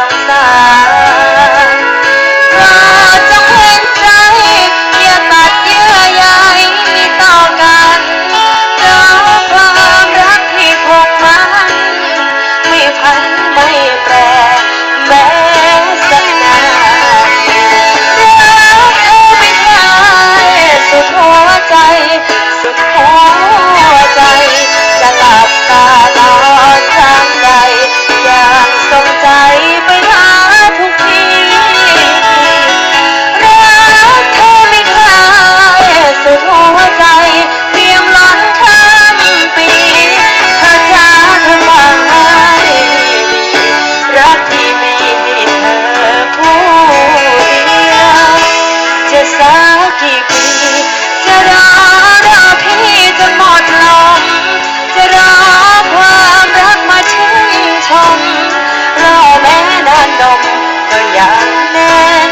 samsara กี่ปีจะรอรอพี่จนหมดลมจะรอความรักมาชื่นชมรอแม้นานนมก็ยังแน่